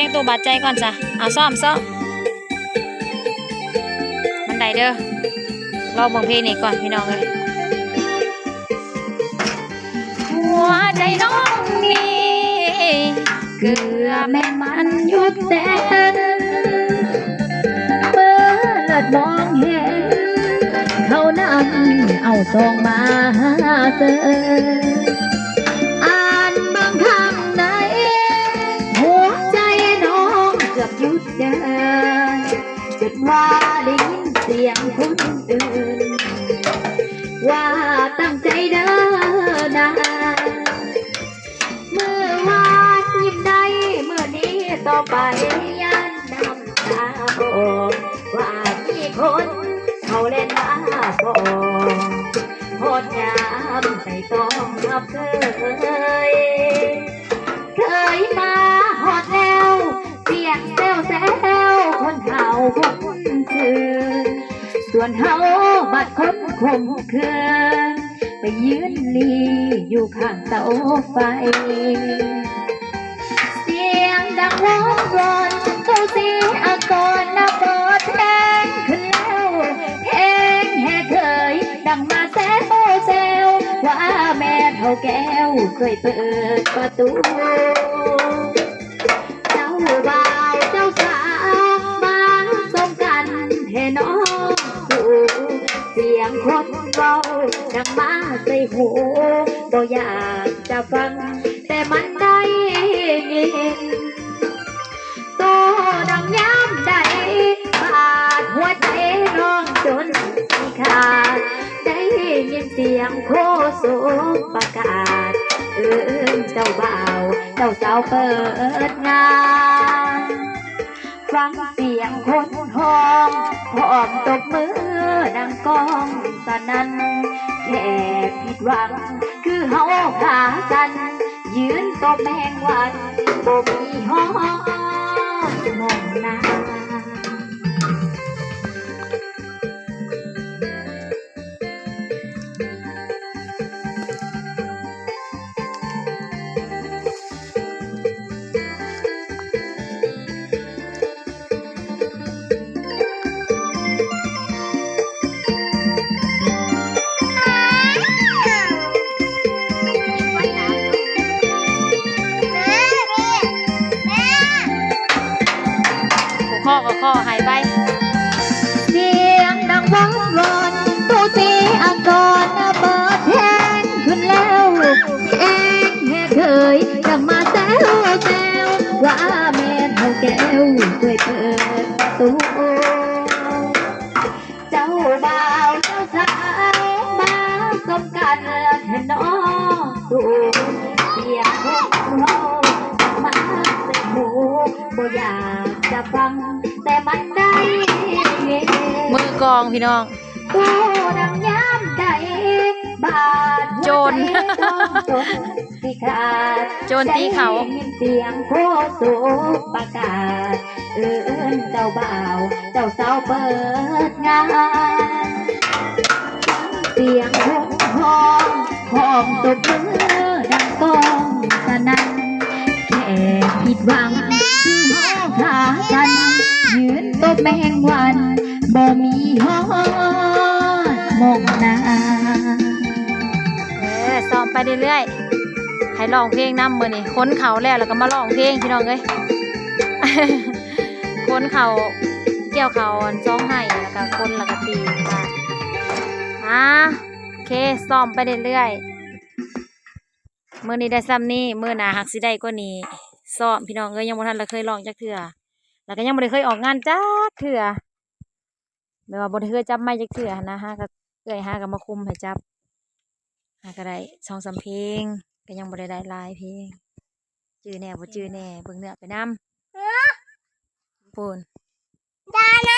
สียงตัวบาดใจก่อนจ้ะเอาซ่อมซ่อมมันไดเด้อรอเบิ่งเพลงนี้ก่อนพี่น้องเลยหัวใจน้องนี่เกือแม่มันหยุดเต้นเปิดมองเห็นเขานั่งเอาซองมาเสิอ่ จนว่าได้ยินเสียงคนอื่นว่าตั้งใจเดินนะเมื่อวานยิ้มได้เมื่อนี้ต่อไปยันน้ำตาบอกว่ามีคนเขาเล่นมาบอกโคตรยามใส่ต้องรับเคยเคยมาหอดแล้วเสียงแนเฮาบัดคนคมคืนไปยืนลีอยู่ข้างเสาไฟ เสียงดังวอนวอนตู้เสีอากรนะเปิดเพลงขึ้นแล้วเพลงแห่เคย ดังมาแซวแซวว่าแม่เท่าแก้วเคยเปิดประตู งคนเบาดังมาใส่หูก็อยากจะฟัง แต่มันได้ยินโตดังย้ำได้บาดหัวใจน้องจนสิขาด ได้ยินเสียงโคโซประกาศ เอิ้นเจ้าบ่าว เจ้าสาวเปิดงาน ฟังเสียงคนห้องพร้อมตบมือดังกองสนั่นแค่ผิดหวัง คือเฮาขากัน ยืนตบแมงวันบ่มีห้องมองหน้า ก้วเคยเปิดประตูเจ้าบ่าวเจ้าสาวมาสมกันเถนองตูเสียงของเรามาใส่หูบ่อยากจะฟังแต่มันได้มือกองพี่น้องกูดังย้ำใจบาดโจร สิขาดโจรตีเขาได้ยินเสียงโคโซประกาศ เอิ้นเจ้าบ่าว เจ้าสาวเปิดงาน เสียงหงห้องห้องตบมือดังก้องสนั่นแค่ผิดหวังคือห้องขากันยืนตบแมงวันบ่มีห้องมองหน้า เออซ้อมไปเรื่อยๆ ให้ร้องเพลงนำมือนี่ค้นเขาแล้วแล้วก็มาร้องเพลงพี่น้องเอ้ยค้นเขาเกี่ยวเขาจ้องไห้แล้วก็ค้นแล้วก็ตีค่ะอ่าโอเคซ้อมไปเรื่อยๆมือนี้ได้ซ้ำนี่มือหนาหักสิได้ก็นี้ซ้อมพี่น้องเอ้ยยังบ่ทันเราเคยร้องจักเถื่อแล้วก็ยังบ่ได้เคยออกงานจักเถื่อแบบว่าบ่ได้เคยจับไม้จักเถื่อนนะฮะก็เอ้อยหาก็มาคุมให้จับหาก็ได้สองสามเพลง ก็ยังบ่ได้ได้หลายเพลงจื้อแน่บ่จื้อแน่เบิ่งเนื้อไปนำปูน ดานะ